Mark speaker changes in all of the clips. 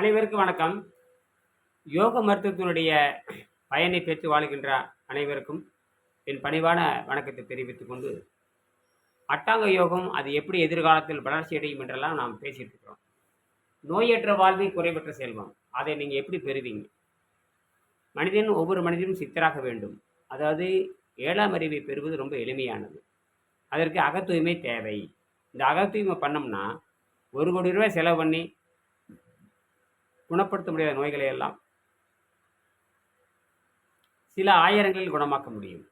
Speaker 1: அனைவருக்கும் வணக்கம் யோக மருத்துவத்தினுடைய பயனை பெற்று வாழ்கின்ற அனைவருக்கும் என் பணிவான வணக்கத்தை தெரிவித்துக் கொண்டு அட்டாங்க யோகம் அது எப்படி எதிர்காலத்தில் வளர்ச்சி அடையும் என்றெல்லாம் நாம் பேசிட்டு இருக்கிறோம் நோயற்ற வாழ்வை குறைவற்ற செல்வம் அதை நீங்கள் எப்படி பெறுவீங்க மனிதன் ஒவ்வொரு மனிதனும் சித்தராக வேண்டும் அதாவது ஏழாம் அறிவை பெறுவது ரொம்ப எளிமையானது அதற்கு அகத்தூய்மை தேவை இந்த அகத்தூய்மை பண்ணோம்னா ஒரு கோடி ரூபாய் செலவு பண்ணி குணப்படுத்த முடியாத நோய்களை எல்லாம் சில ஆயிரங்களில் குணமாக்க முடியும்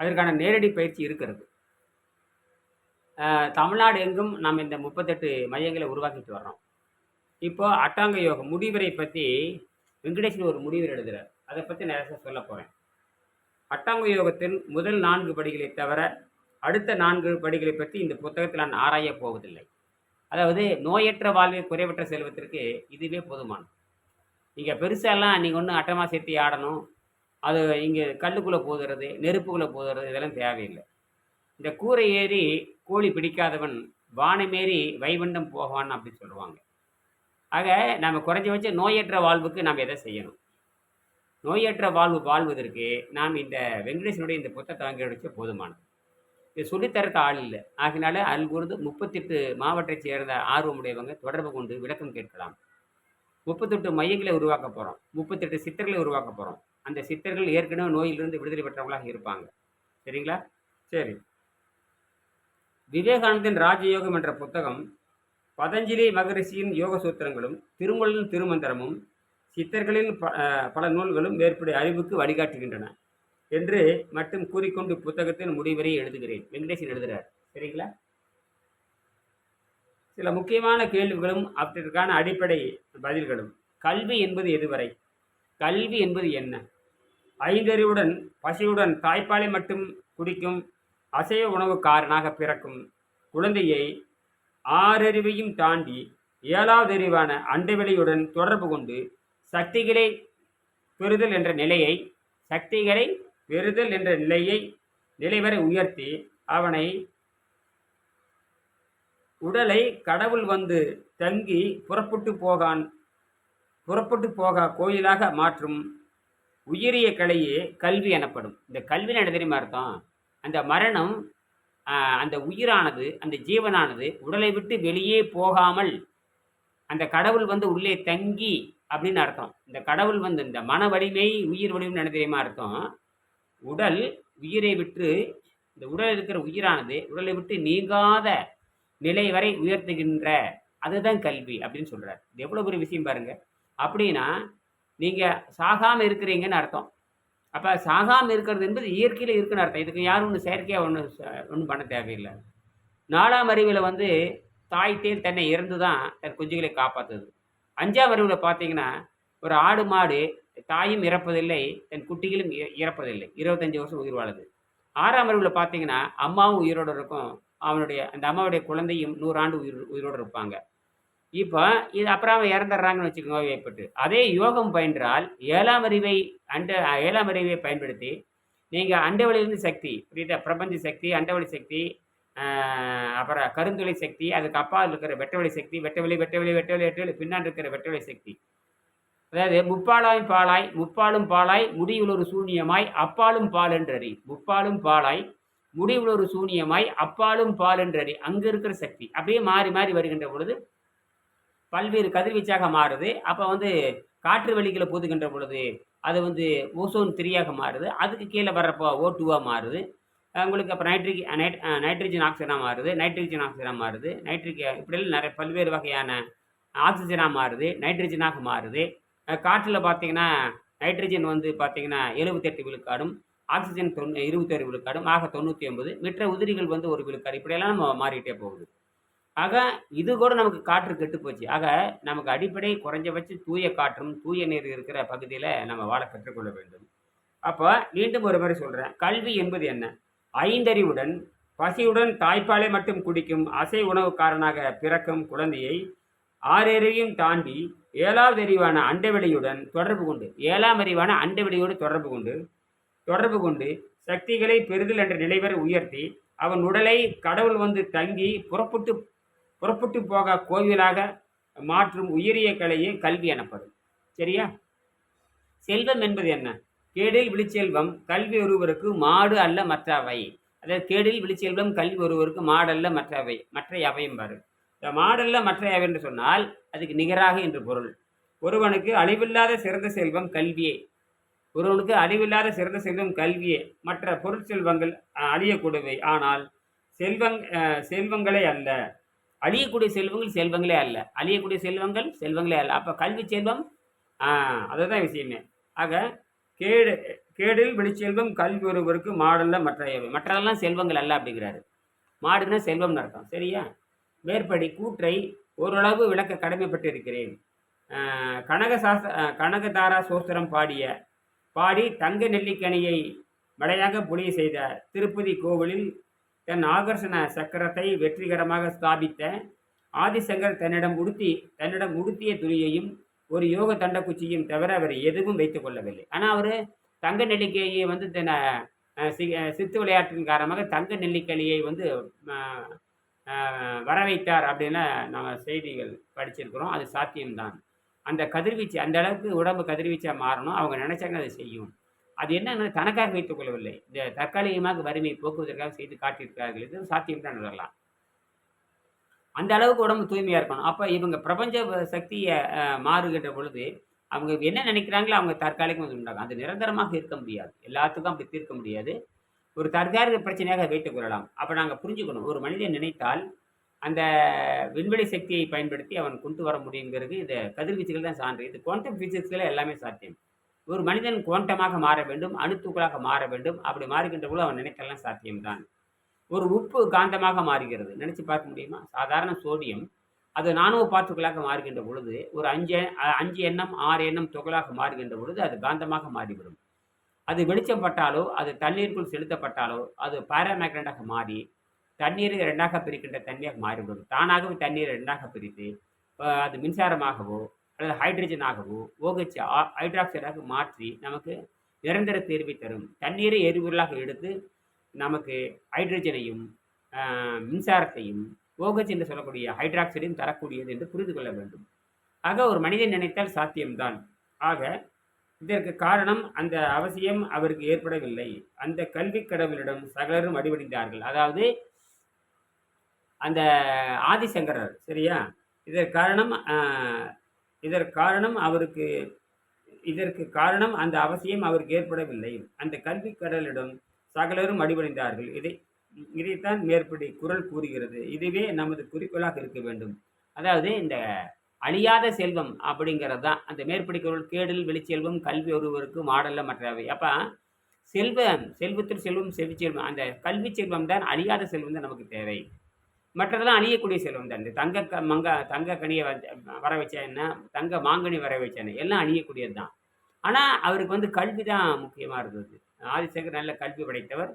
Speaker 1: அதற்கான நேரடி பயிற்சி இருக்கிறது தமிழ்நாடு எங்கும் நாம் இந்த முப்பத்தெட்டு மையங்களை உருவாக்கிட்டு வர்றோம் இப்போ அட்டாங்க யோகம் முடிவரை பற்றி வெங்கடேஷன் ஒரு முடிவர் எழுதுகிறார் அதை பற்றி நிறைய சொல்ல போகிறேன் அட்டாங்க யோகத்தின் முதல் நான்கு படிகளை தவிர அடுத்த நான்கு படிகளை பற்றி இந்த புத்தகத்தில் நான் ஆராய போவதில்லை அதாவது நோயற்ற வாழ்வை குறைவற்ற செல்வத்திற்கு இதுவே போதுமானது நீங்கள் பெருசாலாம் நீங்கள் ஒன்றும் அட்டமாக சேர்த்து ஆடணும் அது இங்கே கல்லுக்குள்ளே போதுறது நெருப்புக்குள்ளே போதுறது இதெல்லாம் தேவையில்லை இந்த கூரை ஏறி கோழி பிடிக்காதவன் வானமேறி வைவண்டம் போகவான் அப்படின்னு சொல்லுவாங்க ஆக நம்ம வச்சு நோயற்ற வாழ்வுக்கு நாம் எதை செய்யணும் நோயற்ற வாழ்வு வாழ்வதற்கு நாம் இந்த வெங்கடேசனுடைய இந்த புத்தகத்தை வாங்கி வச்ச போதுமானது சொல்லித்தரக்கு ஆள் இல்லை ஆகினால அங்கிருந்து முப்பத்தெட்டு மாவட்டத்தை சேர்ந்த ஆர்வமுடையவங்க தொடர்பு கொண்டு விளக்கம் கேட்கலாம் முப்பத்தெட்டு மையங்களை உருவாக்க போகிறோம் முப்பத்தெட்டு சித்தர்களை உருவாக்க போகிறோம் அந்த சித்தர்கள் ஏற்கனவே நோயிலிருந்து விடுதலை பெற்றவங்களாக இருப்பாங்க சரிங்களா சரி விவேகானந்தன் ராஜயோகம் என்ற புத்தகம் பதஞ்சலி மகரிஷியின் யோக சூத்திரங்களும் திருமலின் திருமந்திரமும் சித்தர்களின் பல நூல்களும் மேற்படி அறிவுக்கு வழிகாட்டுகின்றன என்று மட்டும் கூறிக்கொண்டு புத்தகத்தின் முடிவரை எழுதுகிறேன் வெங்கடேசன் எழுதுகிறார் சரிங்களா சில முக்கியமான கேள்விகளும் அவற்றிற்கான அடிப்படை பதில்களும் கல்வி என்பது எதுவரை கல்வி என்பது என்ன ஐந்தறிவுடன் பசியுடன் தாய்ப்பாலை மட்டும் குடிக்கும் அசைவ உணவுக்காரனாக பிறக்கும் குழந்தையை ஆறறிவையும் தாண்டி ஏழாவது அறிவான அண்டவெளியுடன் தொடர்பு கொண்டு சக்திகளை பெறுதல் என்ற நிலையை சக்திகளை பெறுதல் என்ற நிலையை நிலைவரை உயர்த்தி அவனை உடலை கடவுள் வந்து தங்கி புறப்பட்டு போகான் புறப்பட்டு போக கோயிலாக மாற்றும் உயிரிய கலையே கல்வி எனப்படும் இந்த கல்வி என்ன தெரியுமா அர்த்தம் அந்த மரணம் அந்த உயிரானது அந்த ஜீவனானது உடலை விட்டு வெளியே போகாமல் அந்த கடவுள் வந்து உள்ளே தங்கி அப்படின்னு அர்த்தம் இந்த கடவுள் வந்து இந்த மன வலிமை உயிர் வலிமைன்னு என்ன தெரியுமா அர்த்தம் உடல் உயிரை விட்டு இந்த உடல் இருக்கிற உயிரானது உடலை விட்டு நீங்காத நிலை வரை உயர்த்துகின்ற அதுதான் கல்வி அப்படின்னு சொல்கிறார் இது எவ்வளோ பெரிய விஷயம் பாருங்கள் அப்படின்னா நீங்கள் சாகாமல் இருக்கிறீங்கன்னு அர்த்தம் அப்போ சாகாமல் இருக்கிறது என்பது இயற்கையில் இருக்குன்னு அர்த்தம் இதுக்கு யாரும் ஒன்று செயற்கையாக ஒன்று ஒன்றும் பண்ண தேவையில்லை நாலாம் அறிவில் வந்து தாய் தேர் தன்னை இறந்து தான் தன் குஞ்சுகளை காப்பாற்றுது அஞ்சாம் அறிவில் பார்த்தீங்கன்னா ஒரு ஆடு மாடு தாயும் இறப்பதில்லை தன் குட்டிகளும் இறப்பதில்லை இருபத்தஞ்சி வருஷம் உயிர் வாழுது ஆறாம் அறிவில் பார்த்தீங்கன்னா அம்மாவும் உயிரோடு இருக்கும் அவனுடைய அந்த அம்மாவுடைய குழந்தையும் நூறாண்டு உயிர் உயிரோடு இருப்பாங்க இப்போ இது அப்புறம் அவன் இறந்துடுறாங்கன்னு வச்சுக்கோங்க ஏற்பட்டு அதே யோகம் பயின்றால் ஏழாம் அறிவை அண்ட ஏழாம் அறிவை பயன்படுத்தி நீங்கள் அண்டவழியிலிருந்து சக்தி புரியுதா பிரபஞ்ச சக்தி அண்டவழி சக்தி அப்புறம் கருந்துளை சக்தி அதுக்கு அப்பா இருக்கிற வெட்டவழி சக்தி வெட்டவழி வெட்டவழி வெட்டவழி வெட்டவழி பின்னாடி இருக்கிற வெட்டவழி சக்தி அதாவது முப்பாலாய் பாலாய் முப்பாலும் பாலாய் முடிவுளொரு சூன்யமாய் அப்பாலும் பால் என்றறி முப்பாலும் பாலாய் ஒரு சூன்யமாய் அப்பாலும் பால் என்றறி அங்கே இருக்கிற சக்தி அப்படியே மாறி மாறி வருகின்ற பொழுது பல்வேறு கதிர்வீச்சாக மாறுது அப்போ வந்து காற்று வெளிகளை போதுகின்ற பொழுது அது வந்து ஓசோன் திரியாக மாறுது அதுக்கு கீழே வர்றப்போ ஓ டூவாக மாறுது உங்களுக்கு அப்புறம் நைட்ரிக் நைட் நைட்ரஜன் ஆக்சிஜனாக மாறுது நைட்ரஜன் ஆக்சிஜனாக மாறுது நைட்ரிக் இப்படியெல்லாம் நிறைய பல்வேறு வகையான ஆக்சிஜனாக மாறுது நைட்ரஜனாக மாறுது காற்றில் பார்த்தீங்கன்னா நைட்ரஜன் வந்து பார்த்தீங்கன்னா எழுபத்தெட்டு விழுக்காடும் ஆக்சிஜன் தொண்ணூ இருபத்தொரு விழுக்காடும் ஆக தொண்ணூற்றி ஒன்பது மற்ற உதிரிகள் வந்து ஒரு விழுக்காடு இப்படியெல்லாம் நம்ம மாறிட்டே போகுது ஆக இது கூட நமக்கு காற்று கெட்டு போச்சு ஆக நமக்கு அடிப்படை குறைஞ்சபட்சம் தூய காற்றும் தூய நீர் இருக்கிற பகுதியில் நம்ம வாழ கற்றுக்கொள்ள வேண்டும் அப்போ மீண்டும் ஒரு மாதிரி சொல்கிறேன் கல்வி என்பது என்ன ஐந்தறிவுடன் பசியுடன் தாய்ப்பாலை மட்டும் குடிக்கும் அசை உணவுக்காரனாக பிறக்கும் குழந்தையை ஆறேறையும் தாண்டி ஏழாவது அறிவான அண்டவெளியுடன் தொடர்பு கொண்டு ஏழாம் அறிவான அண்டவெளியோடு தொடர்பு கொண்டு தொடர்பு கொண்டு சக்திகளை பெறுதல் என்ற நிலைவரை உயர்த்தி அவன் உடலை கடவுள் வந்து தங்கி புறப்பட்டு புறப்பட்டு போக கோவிலாக மாற்றும் உயரிய கலையே கல்வி எனப்படும் சரியா செல்வம் என்பது என்ன கேடில் விழிச்செல்வம் கல்வி ஒருவருக்கு மாடு அல்ல மற்றவை அதாவது கேடில் விழிச்செல்வம் கல்வி ஒருவருக்கு மாடு அல்ல மற்றவை மற்ற அவையும் பாரு மாடல்ல மற்றையாக என்று சொன்னால் அதுக்கு நிகராக என்று பொருள் ஒருவனுக்கு அழிவில்லாத சிறந்த செல்வம் கல்வியே ஒருவனுக்கு அழிவில்லாத சிறந்த செல்வம் கல்வியே மற்ற பொருட்செல்வங்கள் அழியக்கூடவை ஆனால் செல்வங் செல்வங்களே அல்ல அழியக்கூடிய செல்வங்கள் செல்வங்களே அல்ல அழியக்கூடிய செல்வங்கள் செல்வங்களே அல்ல அப்போ கல்வி செல்வம் அதுதான் விஷயமே ஆக கேடு கேடில் வெளிச்செல்வம் கல்வி ஒருவருக்கு மாடல்ல மற்ற மற்றதெல்லாம் செல்வங்கள் அல்ல அப்படிங்கிறாரு மாடுன்னா செல்வம்னு அர்த்தம் சரியா மேற்படி கூற்றை ஓரளவு விளக்க கடமைப்பட்டிருக்கிறேன் கனகசாஸ்த கனகதாரா சோஸ்திரம் பாடிய பாடி தங்க நெல்லிக்கனியை மழையாக புலி செய்த திருப்பதி கோவிலில் தன் ஆகர்ஷண சக்கரத்தை வெற்றிகரமாக ஸ்தாபித்த ஆதிசங்கர் தன்னிடம் உடுத்தி தன்னிடம் உடுத்திய துணியையும் ஒரு யோக தண்டக்குச்சியும் தவிர அவர் எதுவும் வைத்துக் கொள்ளவில்லை ஆனால் அவர் தங்க நெல்லிக்கையை வந்து சித்து விளையாட்டின் காரணமாக தங்க நெல்லிக்கலியை வந்து வர வைத்தார் அப்படின்னு நாங்கள் செய்திகள் படிச்சிருக்கிறோம் அது சாத்தியம்தான் அந்த கதிர்வீச்சு அந்த அளவுக்கு உடம்பு கதிர்வீச்சாக மாறணும் அவங்க நினைச்சாங்க அதை செய்யும் அது என்னன்னு தனக்காக வைத்துக் கொள்ளவில்லை இந்த தற்காலிகமாக வறுமையை போக்குவதற்காக செய்து காட்டியிருக்கிறார்கள் இது சாத்தியம் தான் நடக்கலாம் அந்த அளவுக்கு உடம்பு தூய்மையாக இருக்கணும் அப்போ இவங்க பிரபஞ்ச சக்தியை மாறுகின்ற பொழுது அவங்க என்ன நினைக்கிறாங்களோ அவங்க தற்காலிகம் உண்டாகும் அது நிரந்தரமாக இருக்க முடியாது எல்லாத்துக்கும் அப்படி தீர்க்க முடியாது ஒரு தற்காலிக பிரச்சனையாக வைத்துக் கொள்ளலாம் அப்போ நாங்கள் புரிஞ்சுக்கணும் ஒரு மனிதன் நினைத்தால் அந்த விண்வெளி சக்தியை பயன்படுத்தி அவன் கொண்டு வர முடியுங்கிறது இந்த கதிர்வீச்சுகள் தான் சான்று இது குவாண்டம் ஃபிசிக்ஸில் எல்லாமே சாத்தியம் ஒரு மனிதன் குவாண்டமாக மாற வேண்டும் அணுத்துக்களாக மாற வேண்டும் அப்படி மாறுகின்ற போது அவன் நினைத்தெல்லாம் சாத்தியம்தான் ஒரு உப்பு காந்தமாக மாறுகிறது நினச்சி பார்க்க முடியுமா சாதாரண சோடியம் அது நானூறு பார்ட்டுகளாக மாறுகின்ற பொழுது ஒரு அஞ்சு அஞ்சு எண்ணம் ஆறு எண்ணம் துகளாக மாறுகின்ற பொழுது அது காந்தமாக மாறிவிடும் அது வெளிச்சம் பட்டாலோ அது தண்ணீருக்குள் செலுத்தப்பட்டாலோ அது பாராமேக்னட்டாக மாறி தண்ணீரை ரெண்டாக பிரிக்கின்ற தண்ணியாக மாறிவிடும் தானாகவே தண்ணீரை ரெண்டாக பிரித்து அது மின்சாரமாகவோ அல்லது ஹைட்ரஜனாகவோ ஓகச்சு ஹைட்ராக்சைடாக மாற்றி நமக்கு நிரந்தர தீர்வை தரும் தண்ணீரை எரிபொருளாக எடுத்து நமக்கு ஹைட்ரஜனையும் மின்சாரத்தையும் ஓகச் என்று சொல்லக்கூடிய ஹைட்ராக்சைடையும் தரக்கூடியது என்று புரிந்து கொள்ள வேண்டும் ஆக ஒரு மனிதன் நினைத்தால் சாத்தியம்தான் ஆக இதற்கு காரணம் அந்த அவசியம் அவருக்கு ஏற்படவில்லை அந்த கல்வி கடவுளிடம் சகலரும் அடிபணிந்தார்கள் அதாவது அந்த ஆதிசங்கரர் சரியா இதற்கு காரணம் அவருக்கு இதற்கு காரணம் அந்த அவசியம் அவருக்கு ஏற்படவில்லை அந்த கல்வி கடலிடம் சகலரும் அடிபடைந்தார்கள் இதை இதைத்தான் மேற்படி குரல் கூறுகிறது இதுவே நமது குறிக்கோளாக இருக்க வேண்டும் அதாவது இந்த அழியாத செல்வம் அப்படிங்கிறது தான் அந்த மேற்படி குரல் வெளிச்செல்வம் கல்வி ஒருவருக்கு மாடல்ல மற்றவை அப்போ செல்வம் செல்வத்தில் செல்வம் செவி செல்வம் அந்த கல்வி செல்வம் தான் அழியாத செல்வம் தான் நமக்கு தேவை மற்றதெல்லாம் அழியக்கூடிய செல்வம் தான் இந்த தங்க க மங்க தங்க கனியை வர வச்சா என்ன தங்க மாங்கனி வர வச்சா எல்லாம் அழியக்கூடியது தான் ஆனால் அவருக்கு வந்து கல்வி தான் முக்கியமாக இருந்தது ஆதிசேகர் நல்ல கல்வி படைத்தவர்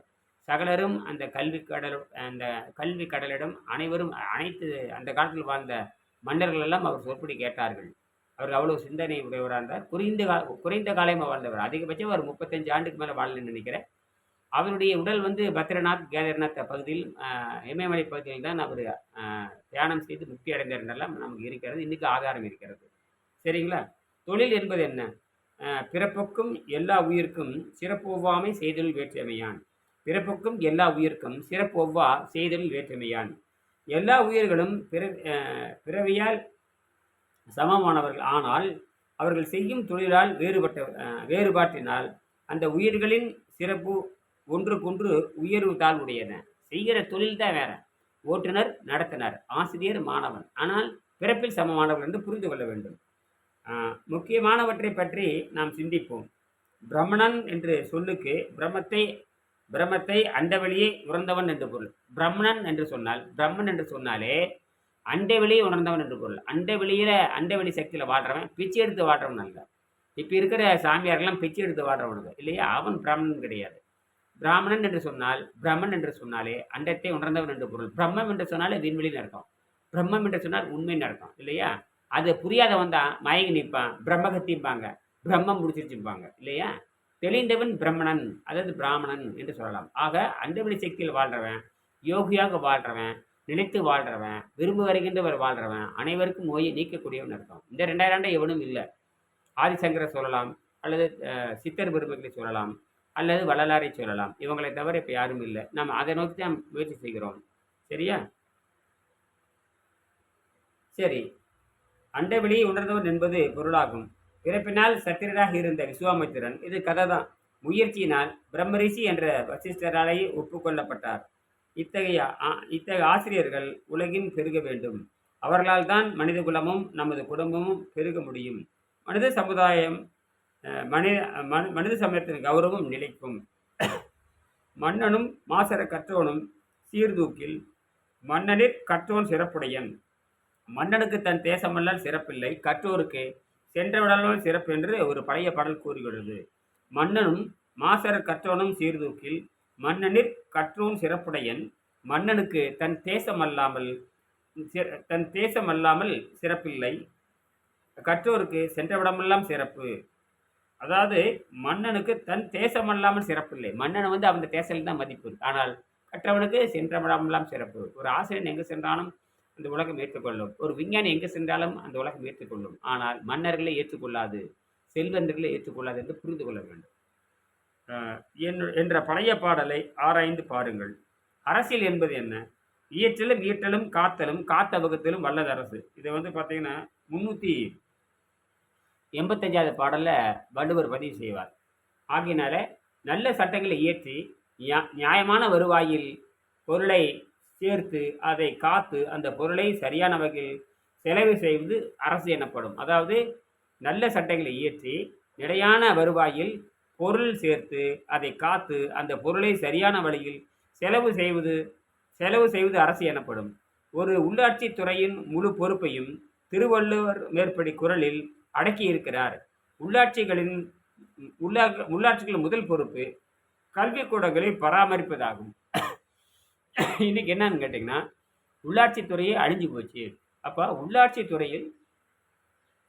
Speaker 1: சகலரும் அந்த கல்வி கடல் அந்த கல்வி கடலிடம் அனைவரும் அனைத்து அந்த காலத்தில் வாழ்ந்த மன்னர்கள் எல்லாம் அவர் சொற்படி கேட்டார்கள் அவர் அவ்வளோ சிந்தனை உடையவராக இருந்தார் குறைந்த கால குறைந்த காலமாக வாழ்ந்தவர் அதிகபட்சம் அவர் முப்பத்தஞ்சு ஆண்டுக்கு மேலே வாழலன்னு நினைக்கிறேன் அவருடைய உடல் வந்து பத்ரநாத் கேதர்நாத் பகுதியில் இமயமலை பகுதியில் தான் அவர் தியானம் செய்து முக்தி அடைந்தார்னெல்லாம் நமக்கு இருக்கிறது இன்றைக்கு ஆதாரம் இருக்கிறது சரிங்களா தொழில் என்பது என்ன பிறப்புக்கும் எல்லா உயிருக்கும் சிறப்பு ஒவ்வாமை செய்தொழில் வேற்றுமையான் பிறப்புக்கும் எல்லா உயிருக்கும் சிறப்பு ஒவ்வா செய்தொழில் வேற்றுமையான் எல்லா உயிர்களும் பிற பிறவியால் சமமானவர்கள் ஆனால் அவர்கள் செய்யும் தொழிலால் வேறுபட்ட வேறுபாட்டினால் அந்த உயிர்களின் சிறப்பு ஒன்றுக்கொன்று உயர்வு உடையன செய்கிற தொழில் தான் வேற ஓட்டுநர் நடத்தினர் ஆசிரியர் மாணவன் ஆனால் பிறப்பில் சமமானவர்கள் என்று புரிந்து கொள்ள வேண்டும் முக்கியமானவற்றை பற்றி நாம் சிந்திப்போம் பிரமணன் என்று சொல்லுக்கு பிரம்மத்தை பிரம்மத்தை அந்த உணர்ந்தவன் என்று பொருள் பிரம்மணன் என்று சொன்னால் பிரம்மன் என்று சொன்னாலே அண்டை உணர்ந்தவன் என்று பொருள் அண்டை வெளியில் அண்டை வெளி சக்தியில் வாடுறவன் பிச்சை எடுத்து வாடுறவன் அல்ல இப்போ இருக்கிற சாமியார்கள்லாம் பிச்சு எடுத்து வாடுறவனுக்கு இல்லையா அவன் பிராமணன் கிடையாது பிராமணன் என்று சொன்னால் பிரம்மன் என்று சொன்னாலே அண்டத்தை உணர்ந்தவன் என்று பொருள் பிரம்மம் என்று சொன்னாலே விண்வெளின்னு அர்த்தம் பிரம்மம் என்று சொன்னால் உண்மைன்னு அர்த்தம் இல்லையா அது புரியாதவன் தான் மயங்கி நிற்பான் பிரம்மகத்திம்பாங்க பிரம்மம் முடிச்சிருச்சுப்பாங்க இல்லையா தெளிந்தவன் பிரம்மணன் அதாவது பிராமணன் என்று சொல்லலாம் ஆக அந்தவெளி சக்தியில் வாழ்றவன் யோகியாக வாழ்றவன் நினைத்து வாழ்றவன் விரும்பு வருகின்றவர் வாழ்றவன் அனைவருக்கும் நோயை நீக்கக்கூடியவன் அர்த்தம் இந்த ரெண்டாயிரம் எவனும் இல்லை ஆதிசங்கரை சொல்லலாம் அல்லது சித்தர் பெருமைகளை சொல்லலாம் அல்லது வள்ளலாரை சொல்லலாம் இவங்களை தவிர இப்போ யாரும் இல்லை நாம் அதை நோக்கி தான் முயற்சி செய்கிறோம் சரியா சரி அண்டவெளியை உணர்ந்தவன் என்பது பொருளாகும் பிறப்பினால் சத்திரராக இருந்த விஸ்வாமித்திரன் இது கதை தான் முயற்சியினால் பிரம்மரிஷி என்ற வசிஷ்டராலேயே ஒப்புக்கொள்ளப்பட்டார் இத்தகைய இத்தகைய ஆசிரியர்கள் உலகின் பெருக வேண்டும் அவர்களால் தான் மனித குலமும் நமது குடும்பமும் பெருக முடியும் மனித சமுதாயம் மனித மனித சமயத்தின் கௌரவம் நிலைக்கும் மன்னனும் மாசர கற்றோனும் சீர்தூக்கில் மன்னனிற் கற்றோன் சிறப்புடையன் மன்னனுக்கு தன் தேசமல்லால் சிறப்பில்லை கற்றோருக்கு சென்ற விடலோ சிறப்பு என்று ஒரு பழைய பாடல் கூறுகிறது மன்னனும் மாசர கற்றோனும் சீர்தூக்கில் மன்னனிற் கற்றோன் சிறப்புடையன் மன்னனுக்கு தன் தேசமல்லாமல் தன் தேசமல்லாமல் சிறப்பில்லை கற்றோருக்கு விடமெல்லாம் சிறப்பு அதாவது மன்னனுக்கு தன் தேசமல்லாமல் சிறப்பில்லை மன்னன் வந்து அந்த தேசல்தான் தான் மதிப்பு ஆனால் கற்றவனுக்கு சென்றவிடமெல்லாம் சிறப்பு ஒரு ஆசிரியன் எங்கு சென்றாலும் இந்த உலகம் ஏற்றுக்கொள்ளும் ஒரு விஞ்ஞானி எங்கே சென்றாலும் அந்த உலகம் ஏற்றுக்கொள்ளும் ஆனால் மன்னர்களை ஏற்றுக்கொள்ளாது செல்வந்தர்களை ஏற்றுக்கொள்ளாது என்று புரிந்து கொள்ள வேண்டும் என்ற பழைய பாடலை ஆராய்ந்து பாருங்கள் அரசியல் என்பது என்ன இயற்றலும் ஈட்டலும் காத்தலும் காத்த வகுத்தலும் வல்லது அரசு இதை வந்து பார்த்தீங்கன்னா முன்னூற்றி எண்பத்தஞ்சாவது பாடலில் வள்ளுவர் பதிவு செய்வார் ஆகையினால நல்ல சட்டங்களை இயற்றி நியாயமான வருவாயில் பொருளை சேர்த்து அதை காத்து அந்த பொருளை சரியான வகையில் செலவு செய்வது அரசு எனப்படும் அதாவது நல்ல சட்டங்களை இயற்றி நிலையான வருவாயில் பொருள் சேர்த்து அதை காத்து அந்த பொருளை சரியான வழியில் செலவு செய்வது செலவு செய்வது அரசு எனப்படும் ஒரு உள்ளாட்சி துறையின் முழு பொறுப்பையும் திருவள்ளுவர் மேற்படி குரலில் அடக்கியிருக்கிறார் உள்ளாட்சிகளின் உள்ளா உள்ளாட்சிகளின் முதல் பொறுப்பு கல்விக்கூடங்களை பராமரிப்பதாகும் இன்னைக்கு என்னன்னு கேட்டிங்கன்னா உள்ளாட்சித்துறையே அழிஞ்சு போச்சு அப்போ உள்ளாட்சித்துறையில்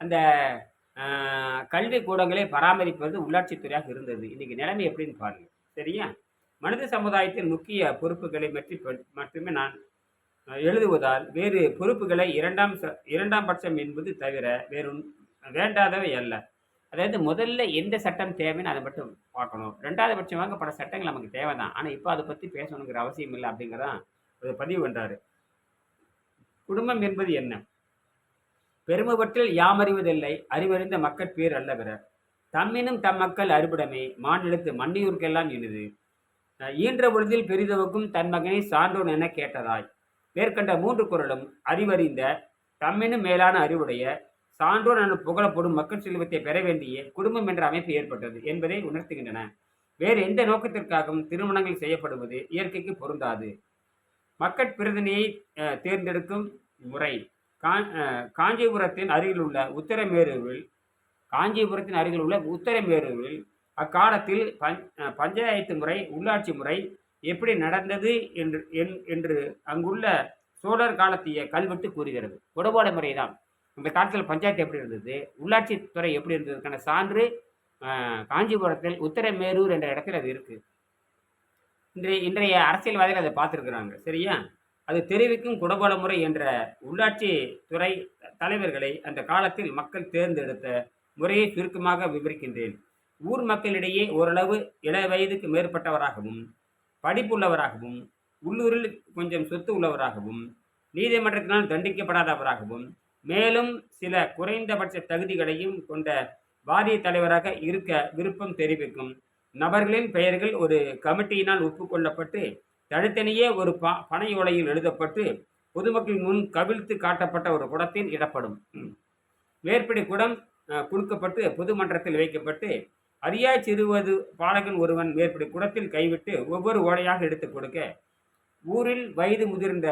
Speaker 1: அந்த கல்வி கூடங்களை பராமரிப்பது உள்ளாட்சித்துறையாக இருந்தது இன்றைக்கி நிலைமை எப்படின்னு பாருங்கள் சரியா மனித சமுதாயத்தின் முக்கிய பொறுப்புகளை பற்றி மட்டுமே நான் எழுதுவதால் வேறு பொறுப்புகளை இரண்டாம் இரண்டாம் பட்சம் என்பது தவிர வேறு வேண்டாதவை அல்ல அதாவது முதல்ல எந்த சட்டம் தேவைன்னு அதை மட்டும் பார்க்கணும் ரெண்டாவது பட்சமாக பல சட்டங்கள் நமக்கு தேவை தான் ஆனால் இப்போ அதை பற்றி பேசணுங்கிற அவசியம் இல்லை அப்படிங்கிறதான் ஒரு பதிவு பண்ணுறாரு குடும்பம் என்பது என்ன பெருமபற்றில் யாமறிவதில்லை அறிவறிந்த மக்கள் பேர் அல்ல பிறர் தம்மினும் தம் மக்கள் அறுபடமே மாநிலத்து மண்ணியூர்க்கெல்லாம் இனிது ஈன்ற பொழுதில் பெரிதவுக்கும் தன் மகனை சான்றோன் என கேட்டதாய் மேற்கண்ட மூன்று குரலும் அறிவறிந்த தம்மினும் மேலான அறிவுடைய சான்றோர் என புகழப்படும் மக்கள் செல்வத்தை பெற வேண்டிய குடும்பம் என்ற அமைப்பு ஏற்பட்டது என்பதை உணர்த்துகின்றன வேறு எந்த நோக்கத்திற்காகவும் திருமணங்கள் செய்யப்படுவது இயற்கைக்கு பொருந்தாது மக்கள் பிரதிநிதியை தேர்ந்தெடுக்கும் முறை காஞ்சிபுரத்தின் அருகில் உள்ள உத்தரமேருவில் காஞ்சிபுரத்தின் அருகில் உள்ள உத்தரமேருவில் அக்காலத்தில் பஞ்சாயத்து முறை உள்ளாட்சி முறை எப்படி நடந்தது என்று என்று அங்குள்ள சோழர் காலத்திய கல்வெட்டு கூறுகிறது உடபாடு முறைதான் அந்த காலத்தில் பஞ்சாயத்து எப்படி இருந்தது உள்ளாட்சி துறை எப்படி இருந்ததுக்கான சான்று காஞ்சிபுரத்தில் உத்தரமேரூர் என்ற இடத்துல அது இருக்குது இன்றைய இன்றைய அரசியல்வாதிகள் அதை பார்த்துருக்குறாங்க சரியா அது தெரிவிக்கும் குடபோல முறை என்ற உள்ளாட்சி துறை தலைவர்களை அந்த காலத்தில் மக்கள் தேர்ந்தெடுத்த முறையை சுருக்கமாக விவரிக்கின்றேன் ஊர் மக்களிடையே ஓரளவு இள வயதுக்கு மேற்பட்டவராகவும் படிப்புள்ளவராகவும் உள்ளூரில் கொஞ்சம் சொத்து உள்ளவராகவும் நீதிமன்றத்தினால் தண்டிக்கப்படாதவராகவும் மேலும் சில குறைந்தபட்ச தகுதிகளையும் கொண்ட வாரிய தலைவராக இருக்க விருப்பம் தெரிவிக்கும் நபர்களின் பெயர்கள் ஒரு கமிட்டியினால் ஒப்புக்கொள்ளப்பட்டு தனித்தனியே ஒரு ப பனையோலையில் எழுதப்பட்டு பொதுமக்களின் முன் கவிழ்த்து காட்டப்பட்ட ஒரு குடத்தில் இடப்படும் மேற்படி குடம் கொடுக்கப்பட்டு பொதுமன்றத்தில் வைக்கப்பட்டு அரியா சிறுவது பாலகன் ஒருவன் மேற்படி குடத்தில் கைவிட்டு ஒவ்வொரு ஓலையாக எடுத்து கொடுக்க ஊரில் வயது முதிர்ந்த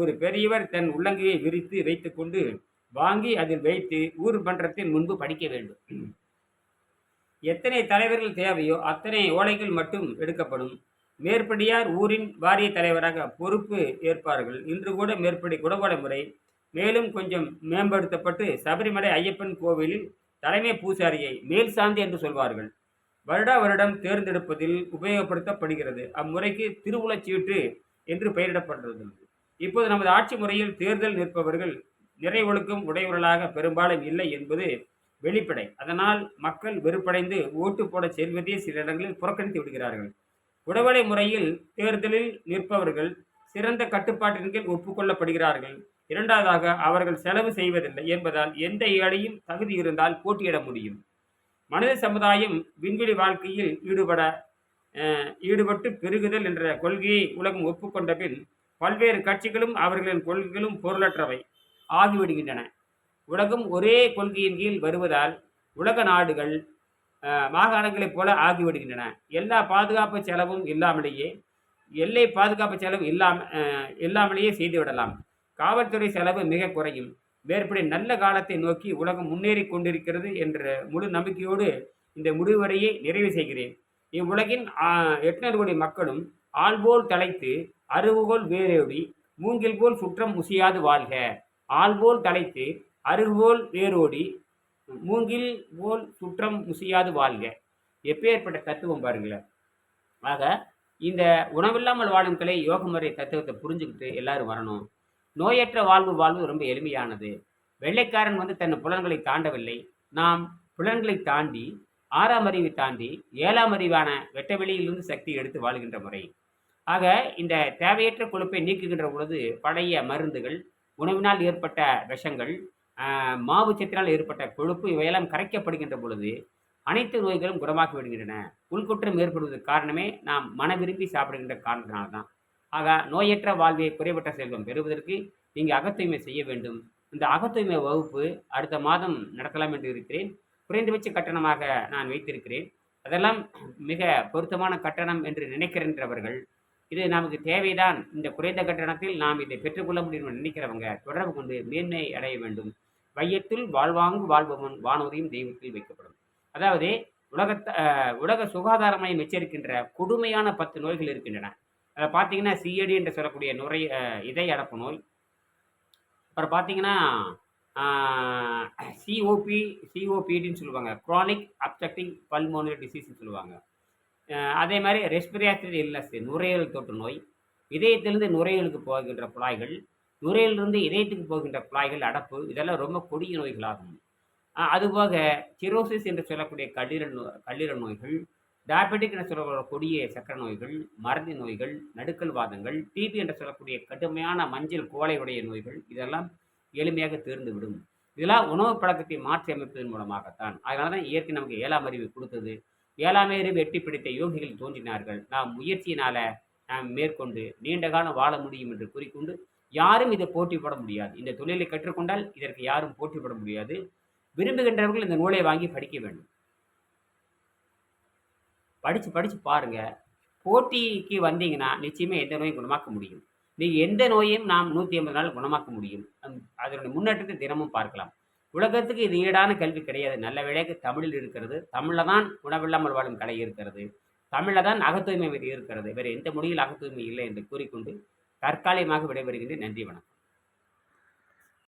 Speaker 1: ஒரு பெரியவர் தன் உள்ளங்கையை விரித்து வைத்துக்கொண்டு வாங்கி அதில் வைத்து ஊர் மன்றத்தின் முன்பு படிக்க வேண்டும் எத்தனை தலைவர்கள் தேவையோ அத்தனை ஓலைகள் மட்டும் எடுக்கப்படும் மேற்படியார் ஊரின் வாரிய தலைவராக பொறுப்பு ஏற்பார்கள் இன்று கூட மேற்படி குடகோட முறை மேலும் கொஞ்சம் மேம்படுத்தப்பட்டு சபரிமலை ஐயப்பன் கோவிலில் தலைமை பூசாரியை மேல் சாந்தி என்று சொல்வார்கள் வருடா வருடம் தேர்ந்தெடுப்பதில் உபயோகப்படுத்தப்படுகிறது அம்முறைக்கு திருவுளச்சீட்டு என்று பெயரிடப்படுகிறது இப்போது நமது ஆட்சி முறையில் தேர்தல் நிற்பவர்கள் ஒழுக்கம் உடையவர்களாக பெரும்பாலும் இல்லை என்பது வெளிப்படை அதனால் மக்கள் வெறுப்படைந்து ஓட்டு போட செல்வதே சில இடங்களில் புறக்கணித்து விடுகிறார்கள் உடவலை முறையில் தேர்தலில் நிற்பவர்கள் சிறந்த கட்டுப்பாட்டின் கீழ் ஒப்புக்கொள்ளப்படுகிறார்கள் இரண்டாவதாக அவர்கள் செலவு செய்வதில்லை என்பதால் எந்த ஏழையும் தகுதி இருந்தால் போட்டியிட முடியும் மனித சமுதாயம் விண்வெளி வாழ்க்கையில் ஈடுபட ஈடுபட்டு பெருகுதல் என்ற கொள்கையை உலகம் ஒப்புக்கொண்ட பின் பல்வேறு கட்சிகளும் அவர்களின் கொள்கைகளும் பொருளற்றவை ஆகிவிடுகின்றன உலகம் ஒரே கொள்கையின் கீழ் வருவதால் உலக நாடுகள் மாகாணங்களைப் போல ஆகிவிடுகின்றன எல்லா பாதுகாப்பு செலவும் இல்லாமலேயே எல்லை பாதுகாப்பு செலவு இல்லாம இல்லாமலேயே செய்துவிடலாம் காவல்துறை செலவு மிக குறையும் மேற்படி நல்ல காலத்தை நோக்கி உலகம் முன்னேறி கொண்டிருக்கிறது என்ற முழு நம்பிக்கையோடு இந்த முடிவுரையை நிறைவு செய்கிறேன் இவ்வுலகின் எட்நூறு கோடி மக்களும் ஆள்போல் தலைத்து அருவுகோல் வேரோடி மூங்கில் போல் சுற்றம் முசியாது வாழ்க ஆள்போல் தலைத்து அருகோல் வேரோடி மூங்கில் போல் சுற்றம் முசியாது வாழ்க எப்பேற்பட்ட தத்துவம் பாருங்களேன் ஆக இந்த உணவில்லாமல் வாழும் கலை யோக முறை தத்துவத்தை புரிஞ்சுக்கிட்டு எல்லாரும் வரணும் நோயற்ற வாழ்வு வாழ்வு ரொம்ப எளிமையானது வெள்ளைக்காரன் வந்து தன் புலன்களை தாண்டவில்லை நாம் புலன்களை தாண்டி ஆறாம் அறிவை தாண்டி ஏழாம் அறிவான வெட்ட வெளியிலிருந்து சக்தி எடுத்து வாழ்கின்ற முறை ஆக இந்த தேவையற்ற கொழுப்பை நீக்குகின்ற பொழுது பழைய மருந்துகள் உணவினால் ஏற்பட்ட விஷங்கள் மாவு சத்தினால் ஏற்பட்ட கொழுப்பு இவையெல்லாம் கரைக்கப்படுகின்ற பொழுது அனைத்து நோய்களும் குணமாக்கி விடுகின்றன உள்குற்றம் ஏற்படுவதற்கு காரணமே நாம் மன விரும்பி சாப்பிடுகின்ற காரணத்தினால்தான் ஆக நோயற்ற வாழ்வை குறைபட்ட செல்வம் பெறுவதற்கு நீங்கள் அகத்தூய்மை செய்ய வேண்டும் இந்த அகத்தூய்மை வகுப்பு அடுத்த மாதம் நடத்தலாம் என்று இருக்கிறேன் குறைந்தபட்ச கட்டணமாக நான் வைத்திருக்கிறேன் அதெல்லாம் மிக பொருத்தமான கட்டணம் என்று நினைக்கிறேன்றவர்கள் இது நமக்கு தேவைதான் இந்த குறைந்த கட்டணத்தில் நாம் இதை பெற்றுக்கொள்ள முடியும் நினைக்கிறவங்க தொடர்பு கொண்டு மேன்மை அடைய வேண்டும் வையத்தில் வாழ்வாங்கு வாழ்பவன் வானூதியும் தெய்வத்தில் வைக்கப்படும் அதாவது உலகத்த உலக சுகாதார மையம் எச்சரிக்கின்ற கொடுமையான பத்து நோய்கள் இருக்கின்றன அதை பார்த்தீங்கன்னா சிஎடி என்று சொல்லக்கூடிய நுரை இதை அடப்பு நோய் அப்புறம் பார்த்தீங்கன்னா சிஓபி சிஓபிடின்னு சொல்லுவாங்க குரானிக் அப்செக்டிங் பல்மோனரி டிசீஸ்ன்னு சொல்லுவாங்க அதே மாதிரி ரெஸ்பிரியாசிட் இல்லஸ் நுரையீரல் தொற்று நோய் இதயத்திலிருந்து நுரையீரலுக்கு போகின்ற குழாய்கள் நுரையிலிருந்து இதயத்துக்கு போகின்ற குழாய்கள் அடப்பு இதெல்லாம் ரொம்ப கொடிய நோய்களாகும் அதுபோக சிரோசிஸ் என்று சொல்லக்கூடிய கல்லீரல் நோ கல்லீரல் நோய்கள் டயபெட்டிக் என்று சொல்லக்கூடிய கொடிய சக்கர நோய்கள் மருந்து நோய்கள் நடுக்கல் வாதங்கள் டிபி என்று சொல்லக்கூடிய கடுமையான மஞ்சள் கோலையுடைய நோய்கள் இதெல்லாம் எளிமையாக விடும் இதெல்லாம் உணவு பழக்கத்தை மாற்றி அமைப்பதன் மூலமாகத்தான் அதனால தான் இயற்கை நமக்கு ஏழாம் அறிவு கொடுத்தது ஏழாமேறு வெட்டி பிடித்த யோகிகள் தோன்றினார்கள் நாம் முயற்சியினால நாம் மேற்கொண்டு நீண்ட காலம் வாழ முடியும் என்று கூறிக்கொண்டு யாரும் இதை போட்டி போட முடியாது இந்த தொழிலை கற்றுக்கொண்டால் இதற்கு யாரும் போட்டி போட முடியாது விரும்புகின்றவர்கள் இந்த நூலை வாங்கி படிக்க வேண்டும் படித்து படித்து பாருங்கள் போட்டிக்கு வந்தீங்கன்னா நிச்சயமே எந்த நோயும் குணமாக்க முடியும் நீங்கள் எந்த நோயையும் நாம் நூற்றி ஐம்பது நாள் குணமாக்க முடியும் அதனுடைய முன்னேற்றத்தை தினமும் பார்க்கலாம் உலகத்துக்கு இது ஈடான கல்வி கிடையாது நல்ல விலைக்கு தமிழில் இருக்கிறது தமிழில் தான் உணவில்லாமல் வாழும் கலை இருக்கிறது தமிழில் தான் அகத்தூய்மை இருக்கிறது வேறு எந்த மொழியில் அகத்தூய்மை இல்லை என்று கூறிக்கொண்டு தற்காலிகமாக விடைபெறுகின்றேன் நன்றி வணக்கம்